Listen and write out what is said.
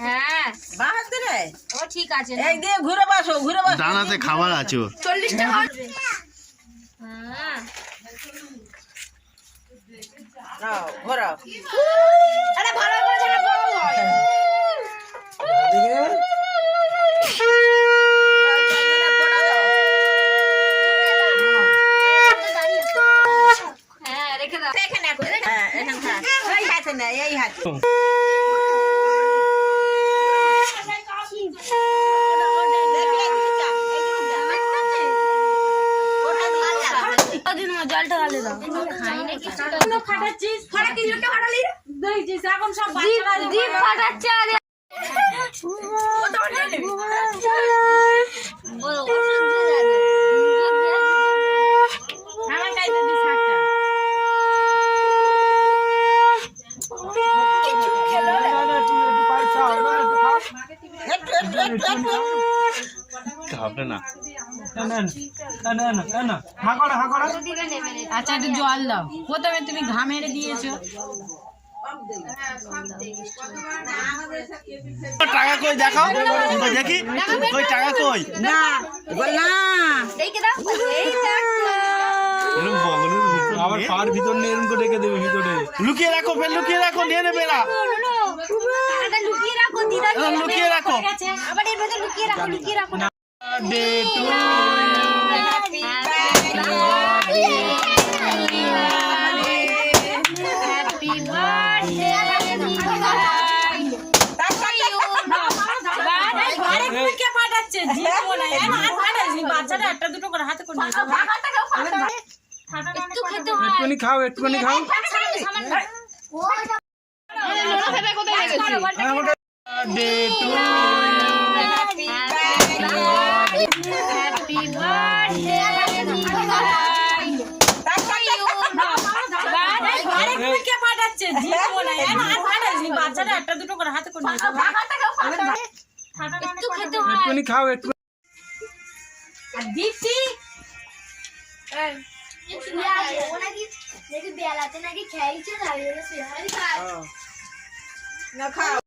হ্যাঁ। বাহাতে রে ও ঠিক আছে এই দিয়ে ঘুরে বাসো ঘুরে বাসো ডানাতে খাবার আছে চল্লিশ টাকা হ্যাঁ নাও ঘোরাও আরে ভালো করে যেন বড় হয় হ্যাঁ রেখে দাও এখানে রাখো, এখানে। হ্যাঁ এখানে থাক এই হাতে না এই হাতে দেখি এইদিকে যা, এইদিকে যা। ওটা দিয়ে ফাটাচ্ছে আরে আমার কাছে দিস হাতটা। একটু একটু একটু একটু খাবে না আচ্ছা একটু জল দাও। প্রথমে তুমি ঘাম মেরে দিয়েছ। টাকা কই দেখাও? দেখি? কই টাকা কই? না বল না। দেখে দাও। এরকম বগলের ভিতর আবার পার ভিতর নিয়ে এরকম রেখে দেবে ভিতরে। লুকিয়ে রাখো ফের লুকিয়ে রাখো নিয়ে নেবে না। লুকিয়ে রাখো দিদা লুকিয়ে রাখো। আবার এর ভেতর লুকিয়ে রাখো লুকিয়ে রাখো না। বার্থডে কে পাঠাচ্ছে জীবন আর পাঠাচ্ছি বাচ্চাটা একটা দুটো করে হাতে করে একটুখানি খাও একটুখানি খাও ডে টু হ্যাপি বার্থডে কে পাঠাচ্ছে জীবন আর পাঠাচ্ছি বাচ্চাটা একটা দুটো করে হাতে করে নিয়ে যাও। একটু খেতে হয় একটুখানি খাও একটু আর দীপ্তি ও নাকি নাকি বেলাতে নাকি খেয়েছে দাঁড়িয়ে না খাও